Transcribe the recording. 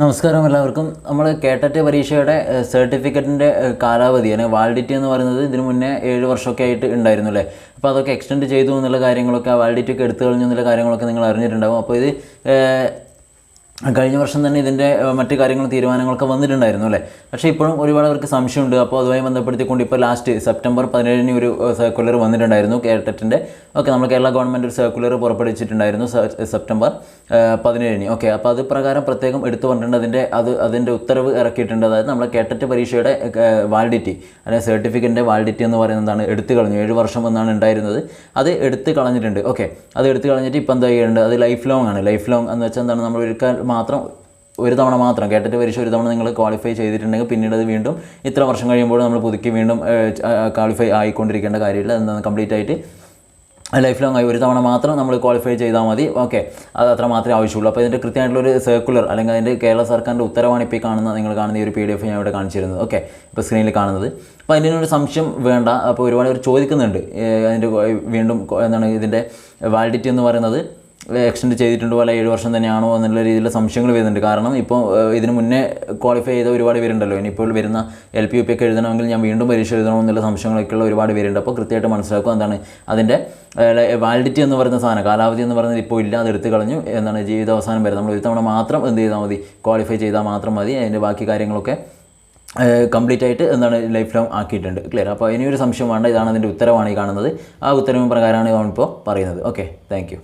നമസ്കാരം എല്ലാവർക്കും. നമ്മൾ കേട്ടറ്റ് പരീക്ഷയുടെ സർട്ടിഫിക്കറ്റിന്റെ കാലാവധി അല്ലെങ്കിൽ വാലിഡിറ്റി എന്ന് പറയുന്നത് ഇതിന് മുന്നേ ഏഴ് വർഷമൊക്കെ ആയിട്ട് ഉണ്ടായിരുന്നു അല്ലേ? അപ്പോൾ അതൊക്കെ എക്സ്റ്റെൻഡ് ചെയ്തു എന്നുള്ള കാര്യങ്ങളൊക്കെ ആ വാലിഡിറ്റി ഒക്കെ എടുത്തു കഴിഞ്ഞു എന്നുള്ള കാര്യങ്ങളൊക്കെ നിങ്ങൾ അറിഞ്ഞിട്ടുണ്ടാവും. അപ്പോൾ ഇത് കഴിഞ്ഞ വർഷം തന്നെ ഇതിന്റെ മറ്റു കാര്യങ്ങൾ തീരുമാനങ്ങളൊക്കെ വന്നിട്ടുണ്ടായിരുന്നു അല്ലേ? പക്ഷേ ഇപ്പോഴും ഒരുപാട് പേർക്ക് സംശയമുണ്ട്. അപ്പോൾ അതുമായി ബന്ധപ്പെടുത്തിക്കൊണ്ട് ഇപ്പോൾ ലാസ്റ്റ് സെപ്റ്റംബർ പതിനേഴിന് ഒരു സർക്കുലർ വന്നിട്ടുണ്ടായിരുന്നു കേരളത്തിന്റെ ഓക്കെ നമ്മൾ കേരള ഗവൺമെന്റ് ഒരു സർക്കുലർ പുറപ്പെടുവിച്ചിട്ടുണ്ടായിരുന്നു സെപ്റ്റംബർ പതിനേഴിന്. ഓക്കെ അപ്പോൾ അത് പ്രകാരം പ്രത്യേകം എടുത്തു പറഞ്ഞിട്ടുണ്ട്. അതിന്റെ അത് അതിന്റെ ഉത്തരവ് ഇറക്കിയിട്ടുണ്ട്. അതായത് നമ്മളെ കേട്ടറ്റ് പരീക്ഷയുടെ വാലിഡിറ്റി അല്ലെങ്കിൽ സർട്ടിഫിക്കറ്റിന്റെ വാലിഡിറ്റി എന്ന് പറയുന്നതാണ് എടുത്തു കളഞ്ഞു. ഏഴ് വർഷം എന്നാണ് ഉണ്ടായിരുന്നത്. അത് എടുത്ത് കളഞ്ഞിട്ടുണ്ട്. ഓക്കെ അത് എടുത്ത് കളഞ്ഞിട്ട് ഇപ്പോൾ എന്താ ചെയ്യേണ്ടത്? അത് ലൈഫ് ലോങ് ആണ്. ലൈഫ് ലോങ് എന്ന് വെച്ചാൽ എന്താണ്? നമ്മൾ ഒരിക്കൽ മാത്രം ഒരു തവണ മാത്രം കേട്ടിട്ട് പരീക്ഷ ഒരു തവണ നിങ്ങൾ ക്വാളിഫൈ ചെയ്തിട്ടുണ്ടെങ്കിൽ പിന്നീട് അത് വീണ്ടും ഇത്ര വർഷം കഴിയുമ്പോൾ നമ്മൾ പുതുക്കി വീണ്ടും ക്വാളിഫൈ ആയിക്കൊണ്ടിരിക്കേണ്ട കാര്യമില്ല. എന്താണ് കംപ്ലീറ്റ് ആയിട്ട് ലൈഫ് ലോങ് ആയി ഒരു തവണ മാത്രം നമ്മൾ ക്വാളിഫൈ ചെയ്താൽ മതി. ഓക്കെ അത് അത്ര മാത്രമേ ആവശ്യമുള്ളൂ. അപ്പോൾ ഇതിന്റെ കൃത്യമായിട്ടുള്ളൊരു സർക്കുലർ അല്ലെങ്കിൽ അതിന്റെ കേരള സർക്കാരിന്റെ ഉത്തരവാണ് ഇപ്പോൾ കാണുന്ന നിങ്ങൾ കാണുന്ന ഈ ഒരു പി ഡി എഫ് ഞാൻ ഇവിടെ കാണിച്ചിരുന്നത്. ഓക്കെ ഇപ്പോൾ സ്ക്രീനിൽ കാണുന്നത്. അപ്പോൾ അതിനൊരു സംശയം വേണ്ട. അപ്പോൾ ഒരുപാട് പേർ ചോദിക്കുന്നുണ്ട്. അതിന്റെ വീണ്ടും എന്താണ് ഇതിന്റെ വാലിഡിറ്റി എന്ന് പറയുന്നത്? എക്സ്റ്റെൻഡ് ചെയ്തിട്ടുണ്ട് പോലെ ഏഴ് വർഷം തന്നെയാണോ എന്നുള്ള രീതിയിലുള്ള സംശയങ്ങൾ വരുന്നുണ്ട്. കാരണം ഇപ്പോൾ ഇതിന് മുന്നേ ക്വാളിഫൈ ചെയ്ത ഒരുപാട് പേരുണ്ടല്ലോ. ഇനിയിപ്പോൾ വരുന്ന എൽ പി യു പി ഒക്കെ എഴുതണമെങ്കിൽ ഞാൻ വീണ്ടും പരീക്ഷ എഴുതണോ എന്നുള്ള സംശയങ്ങളൊക്കെ ഉള്ള ഒരുപാട് പേരുണ്ട്. അപ്പോൾ കൃത്യമായിട്ട് മനസ്സിലാക്കുക എന്താണ് അതിന്റെ വാലിഡിറ്റി എന്ന് പറയുന്ന സാധനം കാലാവധി എന്ന് പറയുന്നത് ഇപ്പോൾ ഇല്ല അത് എടുത്ത് കളഞ്ഞു എന്താണ് ജീവിതാവസാനം വരെ. നമ്മൾ ഒരു തവണ മാത്രം എന്ത് ചെയ്താൽ മതി ക്വാളിഫൈ ചെയ്താൽ മാത്രം മതി അതിന്റെ ബാക്കി കാര്യങ്ങളൊക്കെ കംപ്ലീറ്റ് ആയിട്ട് എന്താണ് ലൈഫ് ലോങ് ആക്കിയിട്ടുണ്ട്. ക്ലിയർ അപ്പോൾ ഇനിയൊരു സംശയം വേണ്ട ഇതാണ് അതിന്റെ ഉത്തരവാണ് ഈ കാണുന്നത്. ആ ഉത്തരവ് പ്രകാരമാണ് ഇപ്പോൾ പറയുന്നത്. Okay thank